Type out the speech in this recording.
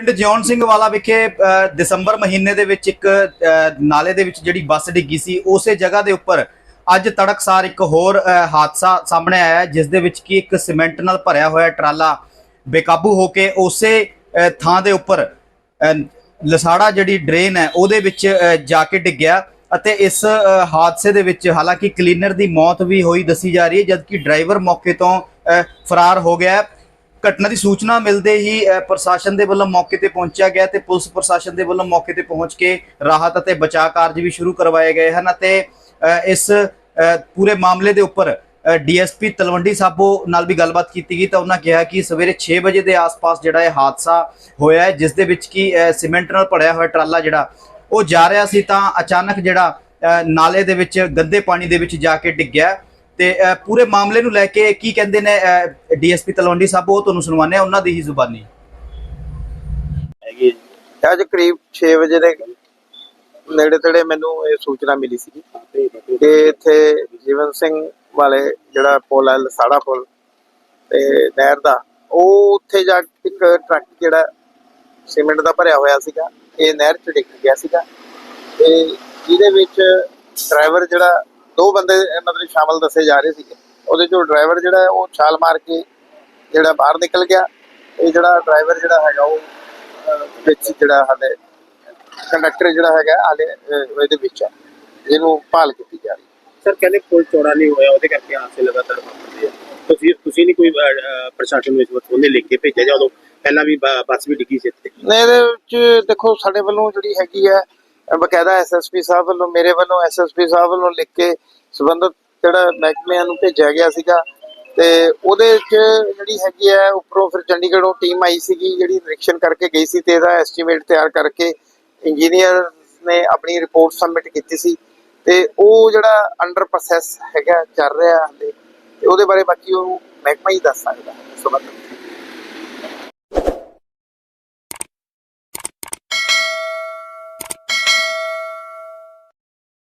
ਪਿੰਡ ਜਿਉਣ ਸਿੰਘ ਵਾਲਾ ਵਿਖੇ ਦਸੰਬਰ ਮਹੀਨੇ ਦੇ ਵਿੱਚ ਇੱਕ ਨਾਲੇ ਦੇ ਵਿੱਚ ਜਿਹੜੀ ਬੱਸ ਡਿੱਗੀ ਸੀ, ਉਸੇ ਜਗ੍ਹਾ ਦੇ ਉੱਪਰ ਅੱਜ ਤੜਕਸਾਰ ਇੱਕ ਹੋਰ ਹਾਦਸਾ ਸਾਹਮਣੇ ਆਇਆ ਜਿਸ ਦੇ ਵਿੱਚ ਕਿ ਇੱਕ ਸੀਮੈਂਟ ਨਾਲ ਭਰਿਆ ਹੋਇਆ ਟਰਾਲਾ ਬੇਕਾਬੂ ਹੋ ਕੇ ਉਸੇ ਥਾਂ ਦੇ ਉੱਪਰ ਲਸਾੜਾ ਜਿਹੜੀ ਡਰੇਨ ਹੈ, ਉਹਦੇ ਵਿੱਚ ਜਾ ਕੇ ਡਿੱਗਿਆ ਅਤੇ ਇਸ ਹਾਦਸੇ ਦੇ ਵਿੱਚ ਹਾਲਾਂਕਿ ਕਲੀਨਰ ਦੀ ਮੌਤ ਵੀ ਹੋਈ ਦੱਸੀ ਜਾ ਰਹੀ ਹੈ, ਜਦਕਿ ਡਰਾਈਵਰ ਮੌਕੇ ਤੋਂ ਫਰਾਰ ਹੋ ਗਿਆ ਘਟਨਾ ਦੀ ਸੂਚਨਾ ਮਿਲਦੇ ਹੀ ਪ੍ਰਸ਼ਾਸਨ ਦੇ ਵੱਲੋਂ ਮੌਕੇ ਤੇ ਪਹੁੰਚਿਆ ਗਿਆ ਤੇ ਪੁਲਿਸ ਪ੍ਰਸ਼ਾਸਨ ਦੇ ਵੱਲੋਂ ਮੌਕੇ ਤੇ ਪਹੁੰਚ ਕੇ ਰਾਹਤ ਅਤੇ ਬਚਾਅ ਕਾਰਜ ਵੀ ਸ਼ੁਰੂ ਕਰਵਾਏ ਗਏ ਹਨ ਅਤੇ ਇਸ ਪੂਰੇ ਮਾਮਲੇ ਦੇ ਉੱਪਰ ਡੀਐਸਪੀ ਤਲਵੰਡੀ ਸਾਬੋ ਨਾਲ ਵੀ ਗੱਲਬਾਤ ਕੀਤੀ ਗਈ ਤਾਂ ਉਹਨਾਂ ਕਿਹਾ ਕਿ ਸਵੇਰੇ 6 ਵਜੇ ਦੇ ਆਸ-ਪਾਸ ਜਿਹੜਾ ਇਹ ਹਾਦਸਾ ਹੋਇਆ ਹੈ, ਜਿਸ ਦੇ ਵਿੱਚ ਕਿ ਸੀਮੈਂਟ ਨਾਲ ਭਰਿਆ ਹੋਇਆ ਟਰਾਲਾ ਜਿਹੜਾ, ਉਹ ਜਾ ਰਿਹਾ ਸੀ ਤਾਂ ਅਚਾਨਕ ਜਿਹੜਾ ਨਾਲੇ ਦੇ ਵਿੱਚ, ਗੰਦੇ ਪਾਣੀ ਦੇ ਵਿੱਚ ਜਾ ਕੇ ਡਿੱਗਿਆ ਤੇ ਪੂਰੇ ਮਾਮਲੇ ਨੂੰ ਲੈ ਕੇ ਕੀ ਕਹਿੰਦੇ ਨੇ ਡੀਐਸਪੀ ਤਲਵੰਡੀ ਸਾਹਿਬ, ਉਹ ਤੁਹਾਨੂੰ ਸੁਣਵਾਉਂਦੇ ਆ, ਉਹਨਾਂ ਦੀ ਹੀ ਜ਼ੁਬਾਨੀ। ਅੱਜ ਕਰੀਬ 6 ਵਜੇ ਦੇ ਨੇੜੇ ਤੇੜੇ ਮੈਨੂੰ ਇਹ ਸੂਚਨਾ ਮਿਲੀ ਸੀ ਕਿ ਇੱਥੇ ਜੀਵਨ ਸਿੰਘ ਵਾਲੇ ਜਿਹੜਾ ਪੁਲ ਹੈ, ਲਸਾੜਾ ਪੁਲ ਤੇ ਨਹਿਰ ਦਾ, ਉਹ ਉੱਥੇ ਜਾ ਇੱਕ ਟਰੱਕ ਜਿਹੜਾ ਸੀਮੈਂਟ ਦਾ ਭਰਿਆ ਹੋਇਆ ਸੀਗਾ, ਇਹ ਨਹਿਰ 'ਚ ਡਿੱਗ ਗਿਆ ਸੀਗਾ ਤੇ ਜਿਹਦੇ ਵਿੱਚ ਡਰਾਈਵਰ ਜਿਹੜਾ ਦੋ ਬੰਦੇ ਮਤਲਬ ਸ਼ਾਮਲ ਦੱਸੇ ਜਾ ਰਹੇ ਸੀਗੇ। ਉਹਦੇ ਚੋਂ ਡਰਾਈਵਰ ਜਿਹੜਾ ਉਹ ਛਾਲ ਮਾਰ ਕੇ ਜਿਹੜਾ ਬਾਹਰ ਨਿਕਲ ਗਿਆ। ਇਹ ਜਿਹੜਾ ਡਰਾਈਵਰ ਜਿਹੜਾ ਹੈਗਾ ਉਹ ਵਿੱਚ ਜਿਹੜਾ ਹਾਲੇ ਕੰਡਕਟਰ ਜਿਹੜਾ ਹੈਗਾ ਹਾਲੇ ਇਹਦੇ ਵਿੱਚ ਹੈ। ਜਿਹਨੂੰ ਭਾਲ ਕੀਤੀ ਜਾ ਰਹੀ ਸਰ ਕਹਿੰਦੇ ਪੁਲ ਚੌੜਾ ਨਹੀਂ ਹੋਇਆ ਉਹਦੇ ਕਰਕੇ ਹਾਦਸੇ ਲਗਾਤਾਰ ਵਾਪਰਦੇ ਆ। ਤੁਸੀਂ ਤੁਸੀਂ ਨਹੀਂ ਕੋਈ ਪ੍ਰਸ਼ਾਸਨ ਵਕਤ ਉਹਨੇ ਲਿਖ ਕੇ ਭੇਜਿਆ ਜਾਂ ਉਦੋਂ ਪਹਿਲਾਂ ਵੀ ਬੱਸ ਵੀ ਡਿੱਗੀ ਸੀ ਇੱਥੇ? ਨਹੀਂ ਇਹਦੇ ਵਿੱਚ ਦੇਖੋ ਸਾਡੇ ਵੱਲੋਂ ਜਿਹੜੀ ਹੈਗੀ ਹੈ ਬਕਾਇਦਾ ਐਸਐਸਪੀ ਸਾਹਿਬ ਵੱਲੋਂ, ਮੇਰੇ ਵੱਲੋਂ ਐਸਐਸਪੀ ਸਾਹਿਬ ਵੱਲੋਂ ਲਿਖ ਕੇ ਸੰਬੰਧਿਤ ਜਿਹੜਾ ਮਹਿਕਮਿਆਂ ਨੂੰ ਭੇਜਿਆ ਗਿਆ ਸੀਗਾ। ਤੇ ਉਹਦੇ ਵਿੱਚ ਜਿਹੜੀ ਹੈਗੀ ਹੈ, ਉੱਪਰੋਂ ਫਿਰ ਚੰਡੀਗੜ੍ਹੋਂ ਟੀਮ ਆਈ ਸੀਗੀ, ਜਿਹੜੀ ਨਿਰੀਖਣ ਕਰਕੇ ਗਈ ਸੀ ਤੇ ਇਹਦਾ ਐਸਟੀਮੇਟ ਤਿਆਰ ਕਰਕੇ ਇੰਜੀਨੀਅਰ ਨੇ ਆਪਣੀ ਰਿਪੋਰਟ ਸਬਮਿਟ ਕੀਤੀ ਸੀ। ਤੇ ਉਹ ਜਿਹੜਾ ਅੰਡਰ ਪ੍ਰੋਸੈਸ ਹੈਗਾ, ਚੱਲ ਰਿਹਾ ਹਾਲੇ ਤੇ ਉਹਦੇ ਬਾਰੇ ਬਾਕੀ ਉਹ ਮਹਿਕਮਾ ਹੀ ਦੱਸ ਸਕਦਾ ਹੈ